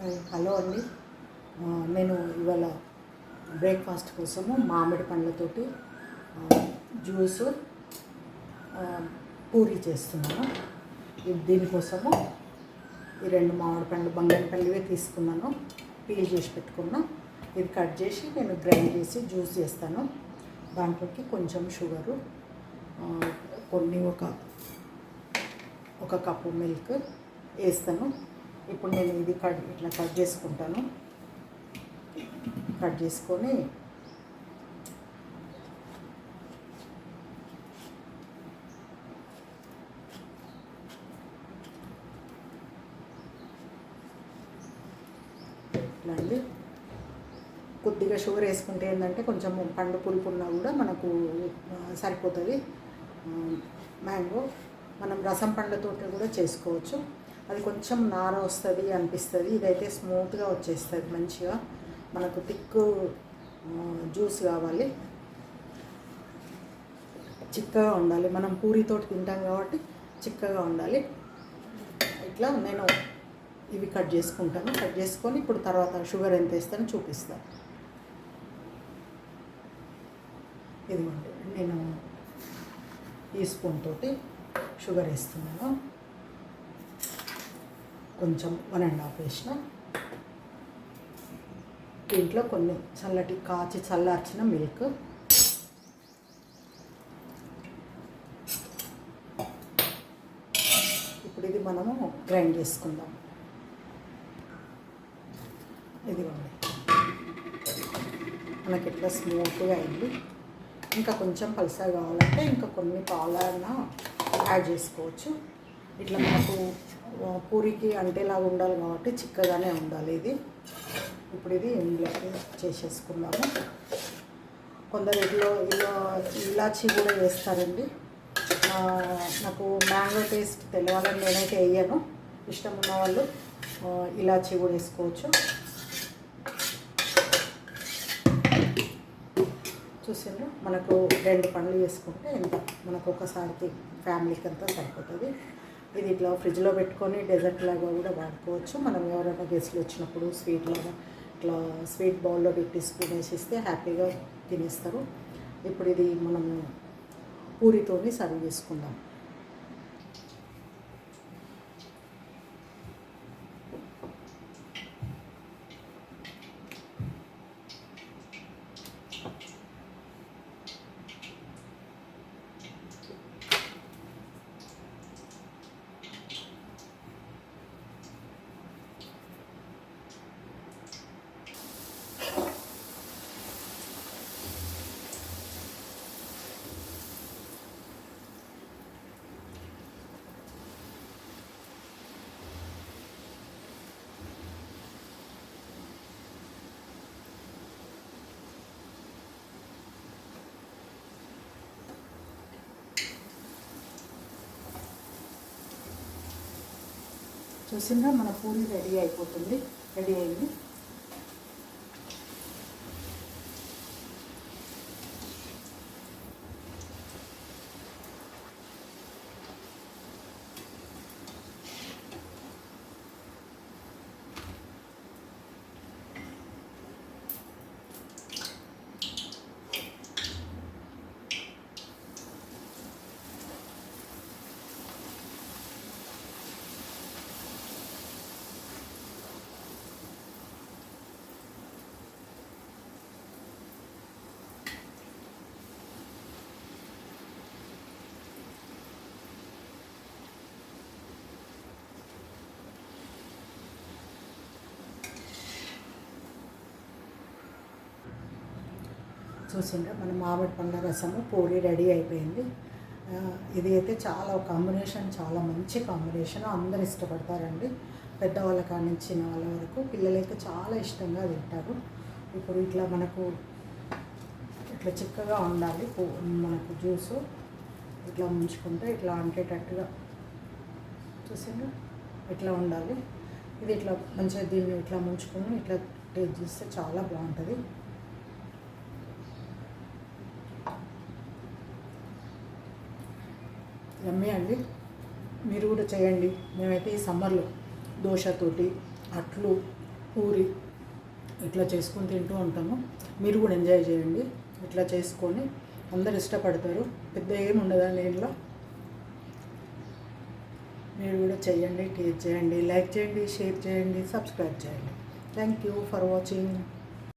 Hello అండి. నేను ఇవాళ బ్రేక్ఫాస్ట్ కోసము మామిడి పండ్లతోటి జ్యూస్ జ్యూసు పూరి చేస్తున్నాను. ఇది దీనికోసము ఈ రెండు మామిడి పండ్లు బంగాళపల్లివే తీసుకున్నాను. పీల్ చేసి పెట్టుకున్నా. ఇది కట్ చేసి నేను గ్రైండ్ చేసి జ్యూస్ చేస్తాను. దాంట్లోకి కొంచెం షుగరు కొన్ని ఒక ఒక కప్పు మిల్క్ వేస్తాను. ఇప్పుడు నేను ఇది కట్ ఇట్లా కట్ చేసుకుంటాను. కట్ చేసుకొని అండి. కొద్దిగా షుగర్ వేసుకుంటే ఏంటంటే కొంచెం పండు పులుపు ఉన్నా కూడా మనకు సరిపోతుంది. మ్యాంగో మనం రసం పండ్లతో కూడా చేసుకోవచ్చు. అది కొంచెం నార వస్తుంది అనిపిస్తుంది. ఇదైతే స్మూత్గా వచ్చేస్తుంది మంచిగా. మనకు థిక్ జ్యూస్ కావాలి. చిక్కగా ఉండాలి. మనం పూరితోటి తింటాం కాబట్టి చిక్కగా ఉండాలి. ఇట్లా నేను ఇవి కట్ చేసుకుంటాను. కట్ చేసుకొని ఇప్పుడు తర్వాత షుగర్ ఎంత వేస్తానో చూపిస్తాను. ఇదిగోండి నేను ఈ స్పూన్ తోటి షుగర్ వేస్తున్నాను. కొంచెం వన్ అండ్ హాఫ్ వేసిన. దీంట్లో కొన్ని చల్లటి కాచి చల్లార్చిన మిల్క్ ఇప్పుడు ఇది మనము గ్రైండ్ చేసుకుందాం. ఇది మనకి ఇట్లా స్మూత్గా అయింది. ఇంకా కొంచెం పలుసగా కావాలంటే ఇంకా కొన్ని పాలన్నా యాడ్ చేసుకోవచ్చు. ఇట్లా మనకు పూరికి అంటేలాగా ఉండాలి కాబట్టి చిక్కగానే ఉండాలి ఇది. ఇప్పుడు ఇది ఇందులోకి చేసేసుకున్నాము. కొందరు ఇట్లో ఇలా ఇలాచి కూడా వేస్తారండి. నాకు మ్యాంగో టేస్ట్ తెలవాలని నేనైతే వేయను. ఇష్టం ఉన్న వాళ్ళు ఇలాచి కూడా వేసుకోవచ్చు. చూసిండ్రు? మనకు రెండు పండ్లు వేసుకుంటే ఎంత? మనకు ఒకసారికి ఫ్యామిలీకి అంతా సరిపోతుంది. ఇది ఇట్లా ఫ్రిడ్జ్లో పెట్టుకొని డెజర్ట్ లాగా కూడా వాడుకోవచ్చు. మనం ఎవరైనా గెస్ట్లు వచ్చినప్పుడు స్వీట్ లాగా ఇట్లా స్వీట్ బౌల్లో పెట్టి స్పూన్ ఇస్తే హ్యాపీగా తినేస్తారు. ఇప్పుడు ఇది మనం పూరితోని సర్వ్ చేసుకుందాం. చూసిందా మన పూరి రెడీ అయిపోతుంది రెడీ అయింది. చూసిండ్రా. మన మామిడి పండ్ల రసము పూరి రెడీ అయిపోయింది. ఇది అయితే చాలా కాంబినేషన్ చాలా మంచి కాంబినేషన్. అందరు ఇష్టపడతారండి. పెద్దవాళ్ళ కాడి నుంచి చిన్న వాళ్ళ వరకు పిల్లలైతే చాలా ఇష్టంగా తింటారు. ఇప్పుడు ఇట్లా మనకు ఇట్లా చిక్కగా ఉండాలి మనకు జ్యూసు ఇట్లా ముంచుకుంటే ఇట్లా అంటేటట్టుగా చూసిండ్రా? ఇట్లా ఉండాలి. ఇది ఇట్లా మంచిగా దీన్ని ఇట్లా ముంచుకుని ఇట్లా టేస్ట్ చేస్తే చాలా బాగుంటుంది. యమ్మీ అండి. మీరు కూడా చేయండి. మేమైతే ఈ సమ్మర్లో దోశతోటి అట్లు పూరి ఇట్లా చేసుకొని తింటూ ఉంటాము. మీరు కూడా ఎంజాయ్ చేయండి. ఇట్లా చేసుకొని అందరు ఇష్టపడతారు. పెద్ద ఏమి ఉండదండి ఇంట్లో మీరు కూడా చేయండి టేస్ట్ చేయండి లైక్ చేయండి షేర్ చేయండి సబ్స్క్రైబ్ చేయండి. Thank you for watching